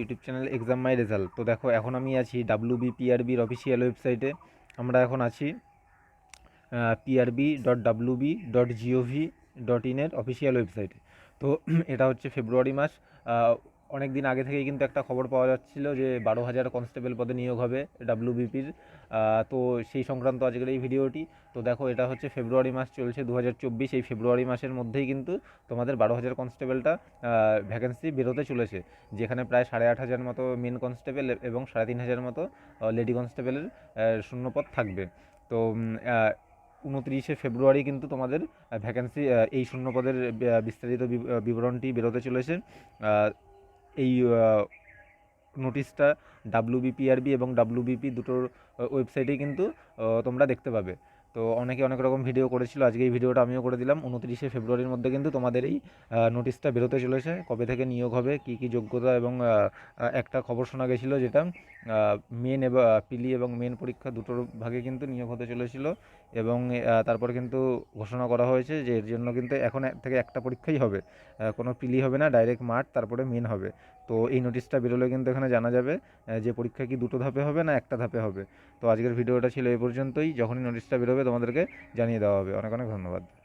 YouTube channel exam my result তো দেখো, এখন আমি আছি ডাব্লিউ বিপিআরবির অফিসিয়াল ওয়েবসাইটে আমরা এখন আছি PRB dot W B dot GOV dot ইনের অফিসিয়াল ওয়েবসাইটে তো এটা হচ্ছে ফেব্রুয়ারি মাস। অনেক দিন আগে থেকেই কিন্তু একটা খবর পাওয়া যাচ্ছিল যে বারো হাজার কনস্টেবল পদে নিয়োগ হবে ডাব্লিউবিপির। তো সেই সংক্রান্ত আজকের এই ভিডিওটি। তো দেখো, এটা হচ্ছে ফেব্রুয়ারি মাস চলছে দু হাজার চব্বিশ। এই ফেব্রুয়ারি মাসের মধ্যেই কিন্তু তোমাদের বারো হাজার কনস্টেবলটা ভ্যাকেন্সি বেরোতে চলেছে। যেখানে প্রায় সাড়ে আট হাজার মতো মেন কনস্টেবল এবং সাড়ে তিন হাজার মতো লেডি কনস্টেবলের শূন্যপদ থাকবে। তো উনত্রিশে ফেব্রুয়ারি কিন্তু তোমাদের ভ্যাকেন্সি এই শূন্যপদের বিস্তারিত বিব- বিবরণটি বেরোতে চলেছে। এই নোটিশটা ডাব্লিউবিপিআরবি এবং ডাব্লিউবিপি দুটোর ওয়েবসাইটেই কিন্তু তোমরা দেখতে পাবে। তো অনেকে অনেক রকম ভিডিও করেছিল। আজকে এই ভিডিওটা আমিও করে দিলাম। উনত্রিশে ফেব্রুয়ারির মধ্যে কিন্তু তোমাদের এই নোটিশটা বেরোতে চলেছে। কবে থেকে নিয়োগ হবে, কী কী যোগ্যতা এবং একটা খবর শোনা গেছিল যেটা মেন এবং পিলি এবং মেন পরীক্ষা দুটোর ভাগে কিন্তু নিয়োগ হতে চলেছিল এবং তারপর কিন্তু ঘোষণা করা হয়েছে যে এর জন্য কিন্তু এখন থেকে একটা পরীক্ষাই হবে। কোনো পিলি হবে না ডাইরেক্ট মাঠ, তারপরে মেন হবে। তো এই নোটিশটা বেরোলে কিন্তু এখানে জানা যাবে যে পরীক্ষা কি দুটো ধাপে হবে না একটা ধাপে হবে। তো আজকের ভিডিওটা ছিল এই পর্যন্তই। যখনই নোটিশটা বেরোবে তোমাদেরকে জানিয়ে দেওয়া হবে। অনেক অনেক ধন্যবাদ।